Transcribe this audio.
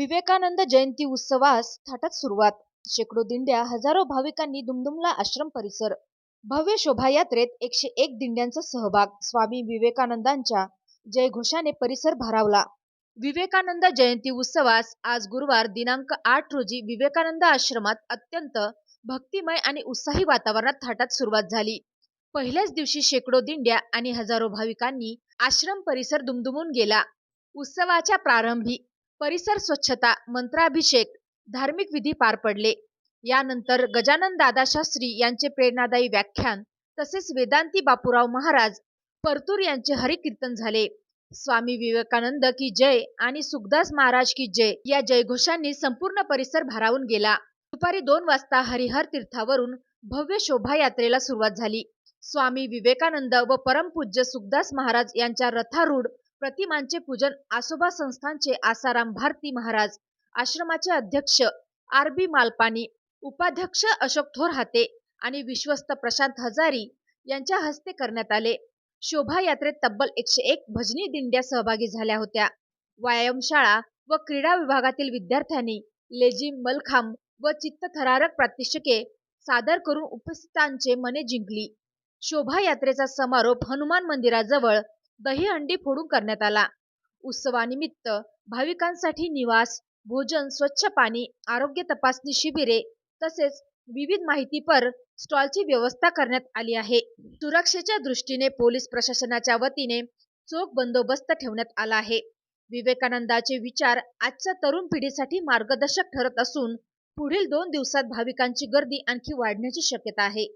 विवेकानंद जयंती उत्सवास थाटात सुरुवात. शेकडो दिंड्या हजारो भाविकांनी दुमदुमला आश्रम परिसर. भव्य शोभायात्रेत एकशे एक दिंड्यांचा सहभाग. स्वामी विवेकानंदांच्या जयघोषाने परिसर भारावला. विवेकानंद जयंती उत्सवास आज गुरुवार दिनांक आठ रोजी विवेकानंद आश्रमात अत्यंत भक्तिमय आणि उत्साही वातावरणात थाटात सुरुवात झाली. पहिल्याच दिवशी शेकडो दिंड्या आणि हजारो भाविकांनी आश्रम परिसर दुमदुमून गेला. उत्सवाच्या प्रारंभी परिसर स्वच्छता मंत्राभिषेक धार्मिक विधी पार पडले. यानंतर गजानन दादा शास्त्री यांचे प्रेरणादायी व्याख्यान तसेच वेदांती बापूराव महाराज परतूर यांचे हरिकीर्तन झाले. स्वामी विवेकानंद की जय आणि सुखदास महाराज की जय या जयघोषांनी संपूर्ण परिसर भारावून गेला. दुपारी दोन वाजता हरिहर तीर्थावरून भव्य शोभायात्रेला सुरुवात झाली. स्वामी विवेकानंद व परमपूज्य सुखदास महाराज यांच्या रथारूढ प्रतिमांचे पूजन आसोबा संस्थानचे आसाराम भारती महाराज आश्रमाचे अध्यक्ष आर बी मालपानी उपाध्यक्ष अशोक थोरहाते आणि विश्वस्त प्रशांत हजारी यांच्या हस्ते करण्यात आले. शोभायात्रेत तब्बल एकशे एक भजनी दिंड्या सहभागी झाल्या होत्या. व्यायामशाळा व क्रीडा विभागातील विद्यार्थ्यांनी लेझिम मलखांब व चित्तथरारक प्रात्यक्षिके सादर करून उपस्थितांचे मने जिंकली. शोभायात्रेचा समारोप हनुमान मंदिराजवळ दहीहंडी फोडून करण्यात आला. उत्सवानिमित्त भाविकांसाठी निवास भोजन स्वच्छ पाणी आरोग्य तपासणी शिबिरे तसेच विविध माहितीपर स्टॉलची व्यवस्था करण्यात आली आहे. सुरक्षेच्या दृष्टीने पोलीस प्रशासनाच्या वतीने चोख बंदोबस्त ठेवण्यात आला आहे. विवेकानंदाचे विचार आजच्या तरुण पिढीसाठी मार्गदर्शक ठरत असून पुढील दोन दिवसात भाविकांची गर्दी आणखी वाढण्याची शक्यता आहे.